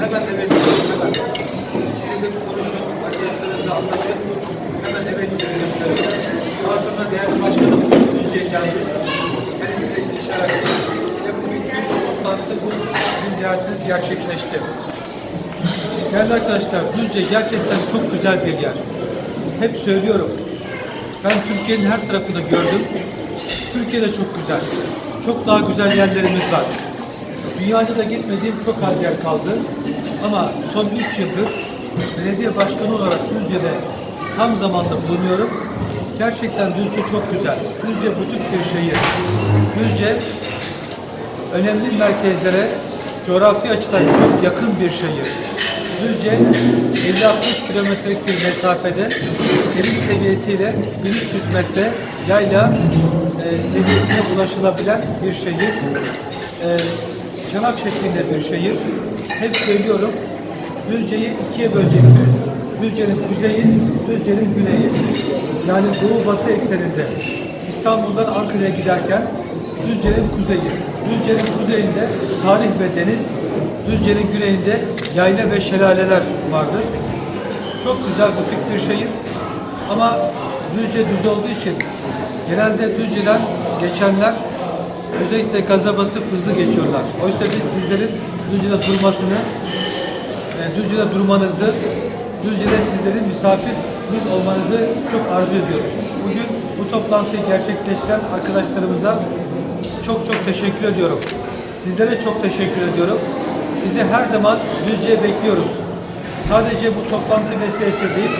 hemen diyorum, hemen. Şimdi konuşun. Hemen evet diyorum. Daha sonra değerli başkanım Düzce'ye geldi. Kendisiyle istişare ettik. Ve bugün gün bu ziyaretimiz gerçekleşti. Değerli arkadaşlar, Düzce gerçekten çok güzel bir yer. Hep söylüyorum. Ben Türkiye'nin her tarafını gördüm. Türkiye de çok güzel. Çok daha güzel yerlerimiz var. Dünyada da gitmediğim çok az yer kaldı. Ama son 3 yıldır belediye başkanı olarak Düzce'de tam zamanda bulunuyorum. Gerçekten Düzce çok güzel. Düzce butik bir şehir. Düzce önemli merkezlere coğrafi açıdan çok yakın bir şehir. Düzce 50-60 kilometrelik bir mesafede deniz seviyesiyle 1300 metre yayla e, seviyesine ulaşılabilen bir şehir. E, çanak şeklinde bir şehir. Hep söylüyorum, Düzce'yi ikiye bölecektir. Düzce'nin kuzeyi, Düzce'nin güneyi. Yani doğu batı ekseninde. İstanbul'dan Ankara'ya giderken Düzce'nin kuzeyi. Düzce'nin kuzeyinde tarih ve deniz, Düzce'nin güneyinde yayla ve şelaleler vardır. Çok güzel butik bir şehir. Ama Düzce düz olduğu için genelde Düzce'den geçenler özellikle gaza basıp hızlı geçiyorlar. Oysa biz sizlerin Düzce'de durmasını, e, Düzce'de durmanızı, Düzce'de sizlerin misafirimiz olmanızı çok arzu ediyoruz. Bugün bu toplantıyı gerçekleştiren arkadaşlarımıza çok çok teşekkür ediyorum. Sizlere çok teşekkür ediyorum. Sizi her zaman Düzce'ye bekliyoruz. Sadece bu toplantı vesilesi değil,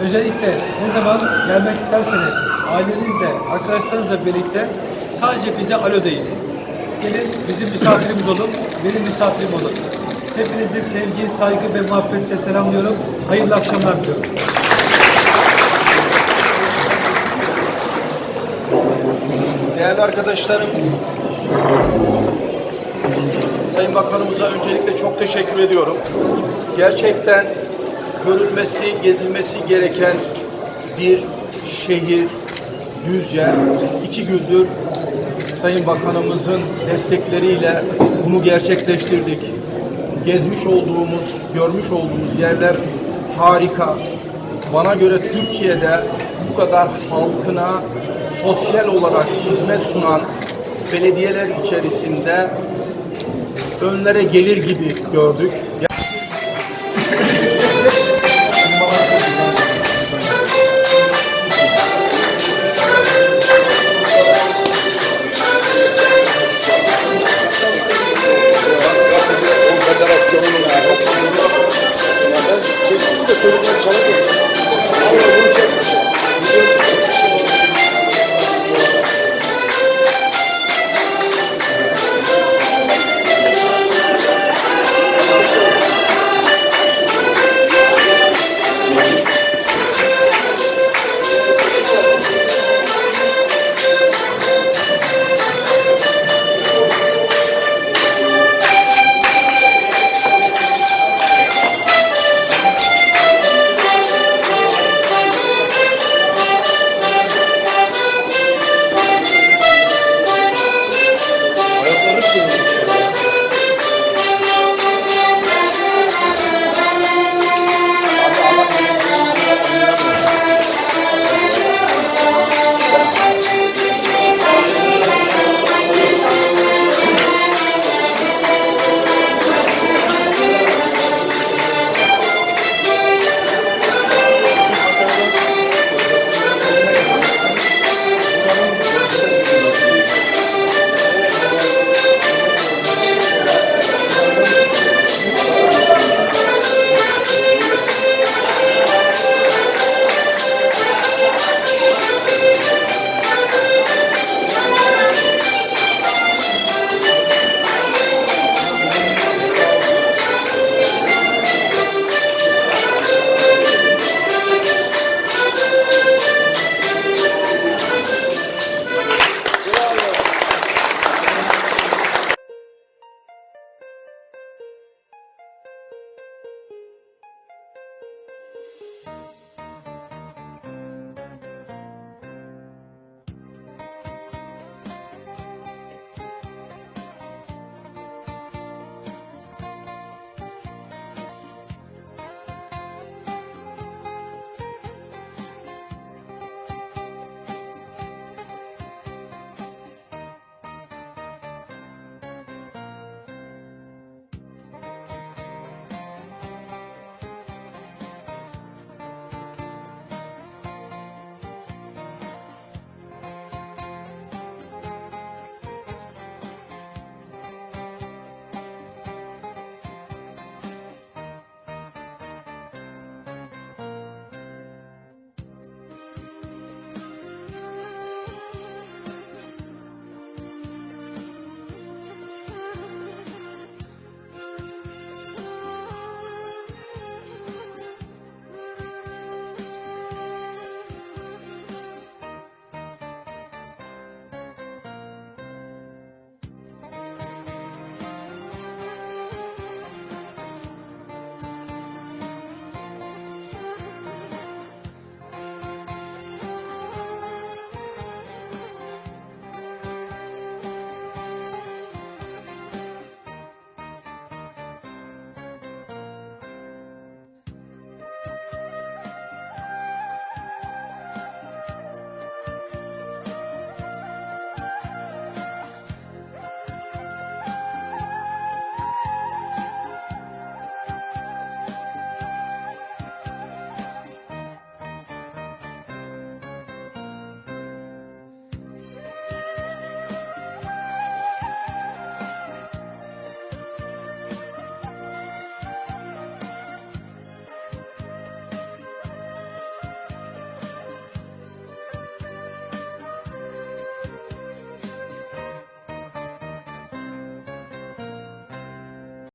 özellikle ne zaman gelmek isterseniz ailenizle, arkadaşlarınızla birlikte sadece bize alo deyin. Gelin bizim misafirimiz olun, benim misafirim olun. Hepinizi sevgi, saygı ve muhabbetle selamlıyorum. Hayırlı akşamlar diliyorum. Değerli arkadaşlarım, Sayın Bakanımıza öncelikle çok teşekkür ediyorum. Gerçekten görülmesi, gezilmesi gereken bir şehir, Düzce. iki gündür Sayın Bakanımızın destekleriyle bunu gerçekleştirdik. Gezmiş olduğumuz, görmüş olduğumuz yerler harika. Bana göre Türkiye'de bu kadar halkına sosyal olarak hizmet sunan belediyeler içerisinde önlere gelir gibi gördük.